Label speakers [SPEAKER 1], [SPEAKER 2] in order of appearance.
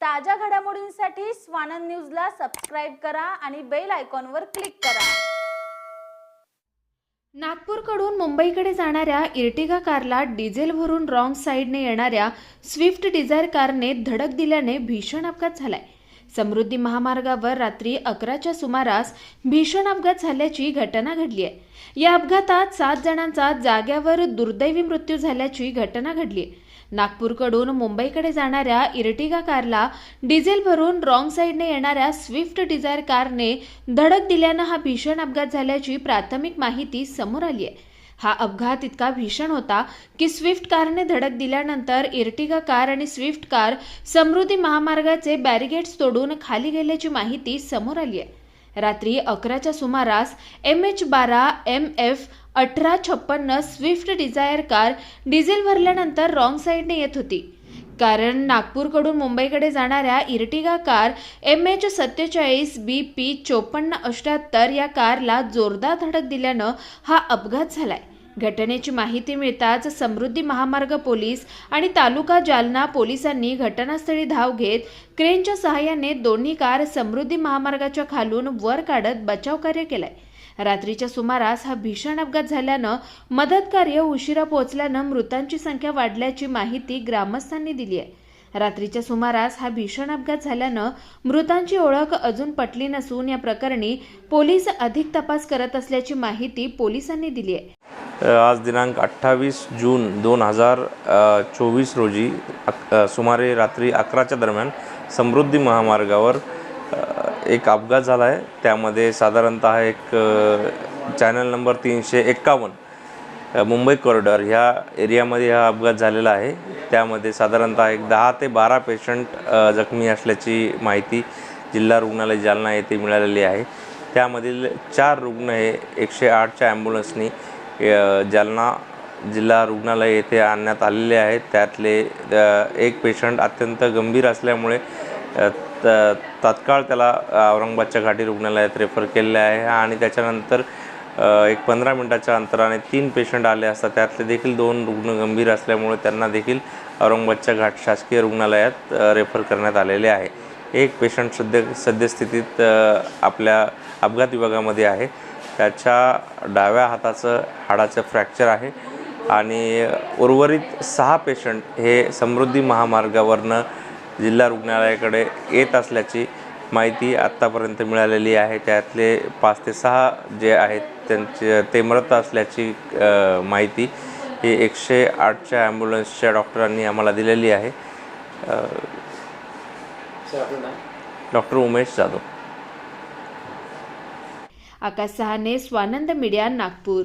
[SPEAKER 1] ताज्या घडामोडींसाठी स्वानंद न्यूजला सबस्क्राईब करा आणि बेल आयकॉनवर क्लिक करा.
[SPEAKER 2] नागपूरकडून मुंबईकडे जाणाऱ्या इर्टिगा कारला डिझेल भरून रॉंग साईडने येणाऱ्या स्विफ्ट डिझायर कारने धडक दिल्याने भीषण अपघात झालाय. समृद्धी महामार्गावर रात्री अकराच्या सुमारास भीषण अपघात झाल्याची घटना घडली आहे. या अपघातात सात जणांचा जाग्यावर दुर्दैवी मृत्यू झाल्याची घटना घडली आहे. नागपूरकडून मुंबईकडे जाणाऱ्या इर्टिगा कारला डिझेल भरून रॉंग साईडने येणाऱ्या स्विफ्ट डिझायर कारने धडक दिल्यानं हा भीषण अपघात झाल्याची प्राथमिक माहिती समोर आली आहे. हा अपघात इतका भीषण होता की स्विफ्ट कारने धडक दिल्यानंतर इर्टिगा कार आणि स्विफ्ट कार समृद्धी महामार्गाचे बॅरिगेट्स तोडून खाली गेल्याची माहिती समोर आली आहे. रात्री अकराच्या सुमारास एम एच बारा एम एफ अठरा छप्पन्न स्विफ्ट डिझायर कार डिझेल भरल्यानंतर रॉंग साईडने येत होती. कारण नागपूरकडून मुंबईकडे जाणाऱ्या इर्टिगा कार एम एच सत्तेचाळीस बी पी चोपन्न अष्ट्याहत्तर या कारला जोरदार धडक दिल्यानं हा अपघात झालाय. घटनेची माहिती मिळताच समृद्धी महामार्ग पोलीस आणि तालुका जालना पोलिसांनी घटनास्थळी धाव घेत क्रेनच्या सहाय्याने दोन्ही कार समृद्धी महामार्गाच्या खालून वर काढत बचाव कार्य केलंय. रात्रीच्या सुमारास हा भीषण अपघात झाल्यानं मदत कार्य उशिरा पोहोचल्यानं मृतांची संख्या वाढल्याची माहिती ग्रामस्थांनी दिली आहे. रात्रीच्या सुमारास हा भीषण अपघात झाल्यानं मृतांची ओळख अजून पटली नसून या प्रकरणी पोलीस अधिक तपास करत असल्याची माहिती पोलिसांनी दिली आहे.
[SPEAKER 3] आज दिनांक अठ्ठावीस जून दोन हजार चोवीस रोजी अक सुमारे रात्री अकराच्या दरम्यान समृद्धी महामार्गावर एक अपघात झाला आहे त्यामध्ये साधारणतः एक चॅनल नंबर तीनशे एक्कावन्न मुंबई कॉरिडॉर ह्या एरियामध्ये हा अपघात झालेला आहे. त्यामध्ये साधारणतः एक दहा ते बारा पेशंट जखमी असल्याची माहिती जिल्हा रुग्णालय जालना येथे मिळालेली आहे. त्यामधील चार रुग्ण हे एकशे आठच्या ॲम्ब्युलन्सनी जालना जिल्हा रुग्णालय येथे आणण्यात आलेले आहेत. त्यातले एक पेशंट अत्यंत गंभीर असल्यामुळे त तात्काळ त्याला औरंगाबादच्या घाटी रुग्णालयात रेफर केलेले आहे आणि त्याच्यानंतर एक पंधरा मिनटाच्या अंतराने तीन पेशंट आले असतात त्यातले देखील दोन रुग्ण गंभीर असल्यामुळे त्यांना देखील औरंगाबादच्या घाट शासकीय रुग्णालयात रेफर करण्यात आलेले आहे. एक पेशंट सध्या सद्यस्थितीत आपल्या अपघात विभागामध्ये आहे. त्याच्या डाव्या हाताचं हाडाचं फ्रॅक्चर आहे आणि उर्वरित सहा पेशंट हे समृद्धी महामार्गावरनं जिल्हा रुग्णालयाकडे येत असल्याची माहिती आत्तापर्यंत मिळालेली आहे. त्यातले पाच ते सहा जे आहेत त्यांचे ते मृत असल्याची माहिती ही एकशे आठच्या ॲम्ब्युलन्सच्या डॉक्टरांनी आम्हाला दिलेली आहे. डॉक्टर उमेश जाधव.
[SPEAKER 2] आकाश सहाने स्वानंद मीडिया नागपूर.